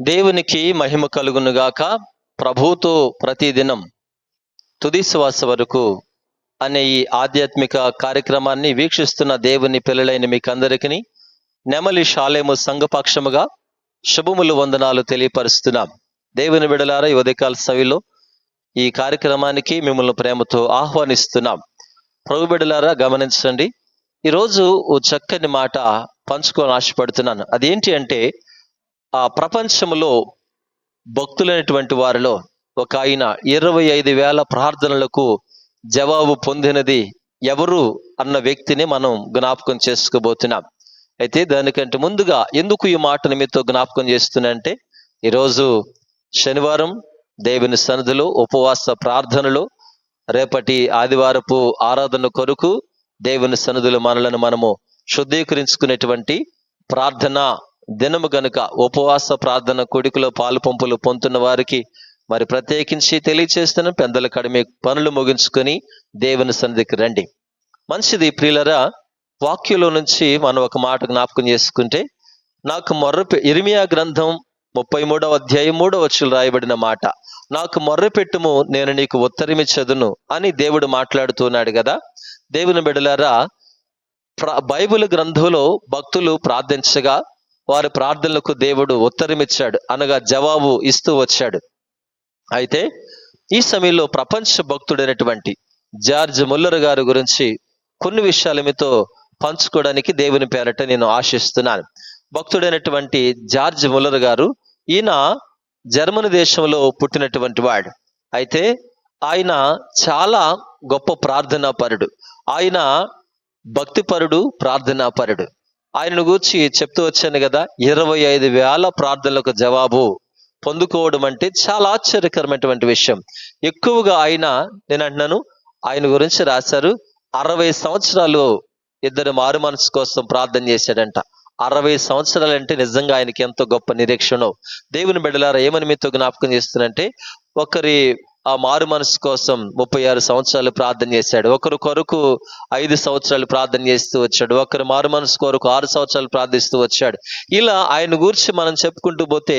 దేవునికి మహిమ కలుగునుగాక ప్రభుతో ప్రతిదినం తుది శ్వాస వరకు అనే ఈ ఆధ్యాత్మిక కార్యక్రమాన్ని వీక్షిస్తున్న దేవుని పిల్లలైన మీకందరికీ నెమలి షాలేము సంఘపక్షముగా శుభములు వందనాలు తెలియపరుస్తున్నాం. దేవుని విడలారా ఈ ఉదయకాల సవిలో ఈ కార్యక్రమానికి మిమ్మల్ని ప్రేమతో ఆహ్వానిస్తున్నాం. ప్రభు బిడలారా గమనించండి. ఈరోజు ఓ చక్కని మాట పంచుకొని ఆశపడుతున్నాను. అదేంటి అంటే ఆ ప్రపంచంలో భక్తులైనటువంటి వారిలో ఒక ఆయన ఇరవై ఐదు వేల ప్రార్థనలకు జవాబు పొందినది ఎవరు అన్న వ్యక్తిని మనం జ్ఞాపకం చేసుకోబోతున్నాం. అయితే దానికంటే ముందుగా ఎందుకు ఈ మాటను మీతో జ్ఞాపకం చేస్తున్నా ఈరోజు శనివారం దేవుని సన్నిధిలో ఉపవాస ప్రార్థనలు రేపటి ఆదివారపు ఆరాధన కొరకు దేవుని సన్నిధిలో మనలను మనము శుద్ధీకరించుకునేటువంటి ప్రార్థన దినము గనుక ఉపవాస ప్రార్థన కొడుకులో పాలు పంపులు పొందుతున్న వారికి మరి ప్రత్యేకించి తెలియచేస్తున్న పెద్దల కడిమే పనులు ముగించుకొని దేవుని సన్నిధికి రండి. మంచిది ప్రియులరా వాక్యంలో నుంచి మనం ఒక మాట జ్ఞాపకం చేసుకుంటే నాకు మొర్ర ఇరిమియా గ్రంథం ముప్పై మూడవ అధ్యాయం మూడవ వచ్చులు రాయబడిన మాట నాకు మొర్ర పెట్టుము నేను నీకు ఉత్తరమిచ్చదును అని దేవుడు మాట్లాడుతున్నాడు కదా. దేవుని బిడలారా ప్ర- బైబిల్ గ్రంథంలో భక్తులు ప్రార్థించగా వారి ప్రార్థనలకు దేవుడు ఉత్తరమిచ్చాడు. అనగా జవాబు ఇస్తూ వచ్చాడు. అయితే ఈ సమయంలో ప్రపంచ భక్తుడైనటువంటి జార్జ్ ముల్లర్ గారి గురించి కొన్ని విషయాలు మీతో పంచుకోవడానికి దేవుని పేరట నేను ఆశిస్తున్నాను. భక్తుడైనటువంటి జార్జ్ ముల్లర్ గారు ఈయన జర్మనీ దేశంలో పుట్టినటువంటి వాడు. అయితే ఆయన చాలా గొప్ప ప్రార్థనా పరుడు ఆయన భక్తిపరుడు ప్రార్థనాపరుడు. ఆయనను గూర్చి చెప్తూ వచ్చాను కదా ఇరవై ఐదు వేల ప్రార్థనలకు జవాబు పొందుకోవడం అంటే చాలా ఆశ్చర్యకరమైనటువంటి విషయం. ఎక్కువగా ఆయన నేను అంటున్నాను ఆయన గురించి రాశారు. అరవై సంవత్సరాలు ఇద్దరు మారు మనసు కోసం ప్రార్థన చేశాడంట. అరవై సంవత్సరాలు అంటే నిజంగా ఆయనకి ఎంతో గొప్ప నిరీక్షణ. దేవుని బిడ్డలారా ఏమని మీతో జ్ఞాపకం చేస్తున్నంటే ఒకరి ఆ మారు మనసు కోసం ముప్పై ఆరు సంవత్సరాలు ప్రార్థన చేశాడు. ఒకరు కొరకు ఐదు సంవత్సరాలు ప్రార్థన చేస్తూ వచ్చాడు. ఒకరు మారు మనసు కొరకు ఆరు సంవత్సరాలు ప్రార్థిస్తూ వచ్చాడు. ఇలా ఆయన గురించి మనం చెప్పుకుంటూ పోతే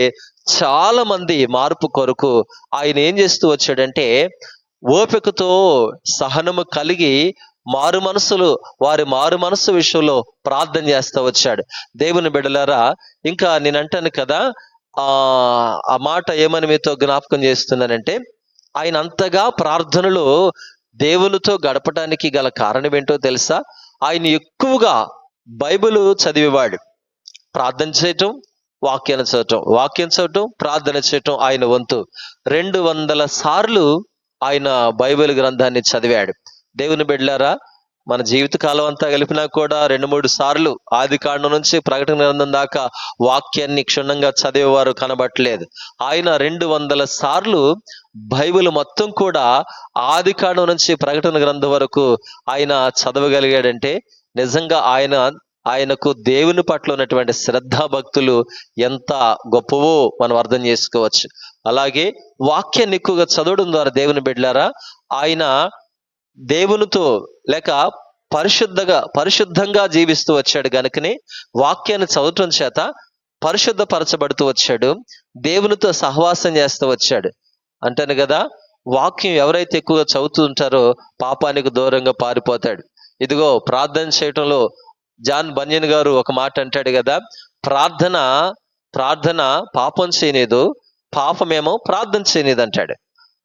చాలా మంది మార్పు కొరకు ఆయన ఏం చేస్తూ వచ్చాడంటే ఓపికతో సహనము కలిగి మారు మనసులు వారి మారు మనసు విషయంలో ప్రార్థన చేస్తూ వచ్చాడు. దేవుని బిడలరా ఇంకా నేను అంటాను కదా ఆ మాట ఏమని మీతో జ్ఞాపకం చేస్తున్నానంటే ఆయన అంతగా ప్రార్థనలో దేవునితో గడపడానికి గల కారణం ఏంటో తెలుసా? ఆయన ఎక్కువగా బైబిల్ చదివేవాడు. ప్రార్థన చేయటం వాక్యాన్ని చదవటం వాక్యం చదవటం ప్రార్థన చేయటం ఆయన వంతు. రెండు వందల సార్లు ఆయన బైబిల్ గ్రంథాన్ని చదివాడు. దేవుని బిడ్డారా మన జీవిత కాలం అంతా గలిపినా కూడా రెండు మూడు సార్లు ఆది కాండం నుంచి ప్రకటన గ్రంథం దాకా వాక్యాన్ని క్షుణ్ణంగా చదివేవారు కనబట్టలేదు. ఆయన రెండు వందల సార్లు బైబిల్ మొత్తం కూడా ఆది కాండం నుంచి ప్రకటన గ్రంథం వరకు ఆయన చదవగలిగాడంటే నిజంగా ఆయన ఆయనకు దేవుని పట్ల ఉన్నటువంటి శ్రద్ధా భక్తులు ఎంత గొప్పవో మనం అర్థం చేసుకోవచ్చు. అలాగే వాక్యాన్ని ఎక్కువగా చదవడం ద్వారా దేవుని బిడ్డారా ఆయన దేవునితో లేక పరిశుద్ధగా పరిశుద్ధంగా జీవిస్తూ వచ్చాడు గనుకనే వాక్యాన్ని చదవటం చేత పరిశుద్ధపరచబడుతూ వచ్చాడు. దేవునితో సహవాసం చేస్తూ వచ్చాడు. అంటాను కదా వాక్యం ఎవరైతే ఎక్కువగా చదువుతూ ఉంటారో పాపానికి దూరంగా పారిపోతాడు. ఇదిగో ప్రార్థన చేయటంలో జాన్ బన్యన్ గారు ఒక మాట అంటాడు కదా ప్రార్థన ప్రార్థన పాపం చేయనీదు పాపమేమో ప్రార్థన చేయనీదు అంటాడు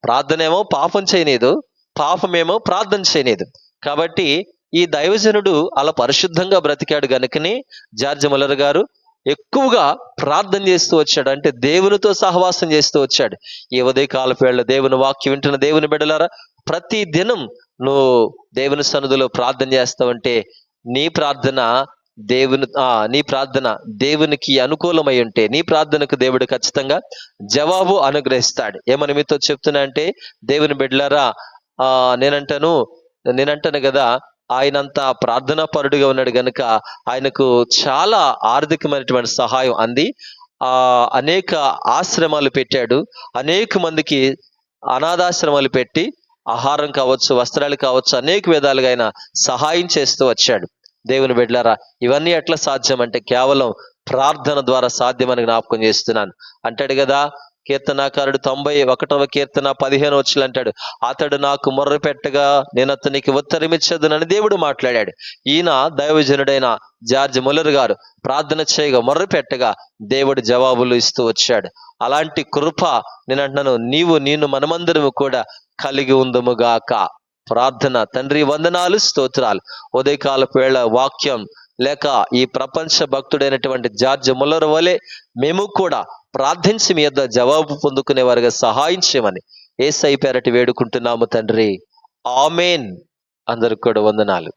ప్రార్థన ఏమో పాపం చేయనీదు పాపమేమో ప్రార్థన చేయలేదు. కాబట్టి ఈ దైవజనుడు అలా పరిశుద్ధంగా బ్రతికాడు గనుకనే జార్జ్ ముల్లర్ గారు ఎక్కువగా ప్రార్థన చేస్తూ వచ్చాడు అంటే దేవునితో సహవాసం చేస్తూ వచ్చాడు. ఈ ఉదయ కాలపేళ్ళ దేవుని వాక్యం వింటున్న దేవుని బిడ్డలారా ప్రతి దినం నువ్వు దేవుని సన్నిధిలో ప్రార్థన చేస్తావంటే నీ ప్రార్థన దేవుని ఆ నీ ప్రార్థన దేవునికి అనుకూలమై ఉంటే నీ ప్రార్థనకు దేవుడు ఖచ్చితంగా జవాబు అనుగ్రహిస్తాడు. ఏమని మీతో చెప్తున్నా అంటే దేవుని బిడ్డలారా ఆ నేనంటాను నేనంటాను కదా ఆయనంత ప్రార్థనా పరుడుగా ఉన్నాడు గనుక ఆయనకు చాలా ఆర్థికమైనటువంటి సహాయం అంది. ఆ అనేక ఆశ్రమాలు పెట్టాడు. అనేక మందికి అనాథాశ్రమాలు పెట్టి ఆహారం కావచ్చు వస్త్రాలు కావచ్చు అనేక విధాలుగా ఆయన సహాయం చేస్తూ వచ్చాడు. దేవుని బిడ్డలారా ఇవన్నీ ఎట్లా సాధ్యం అంటే కేవలం ప్రార్థన ద్వారా సాధ్యమని జ్ఞాపకం చేస్తున్నాను. అంటాడు కదా కీర్తనాకారుడు తొంభై ఒకటవ కీర్తన పదిహేను వచ్చులు అంటాడు. అతడు నాకు మొర్ర పెట్టగా నేను అతనికి ఉత్తరమిచ్చదునని దేవుడు మాట్లాడాడు. ఈయన దైవజనుడైన జార్జ్ ముల్లర్ గారు ప్రార్థన చేయగా మొర్ర పెట్టగా దేవుడు జవాబులు ఇస్తూ వచ్చాడు. అలాంటి కృప నేను అంటున్నాను నీవు నేను మనమందరము కూడా కలిగి ఉందముగాక. ప్రార్థన తండ్రి వందనాలు స్తోత్రాలు. ఉదయకాలపు వేళ వాక్యం లేక ఈ ప్రపంచ భక్తుడైనటువంటి జార్జ్ ముల్లర్ వలె మేము కూడా ప్రార్థించి మీ యొక్క జవాబు పొందుకునే వారిగా సహాయం చేయమని ఏసై పేరటి వేడుకుంటున్నాము తండ్రి. ఆమెన్. అందరికి కూడా వందనాలు.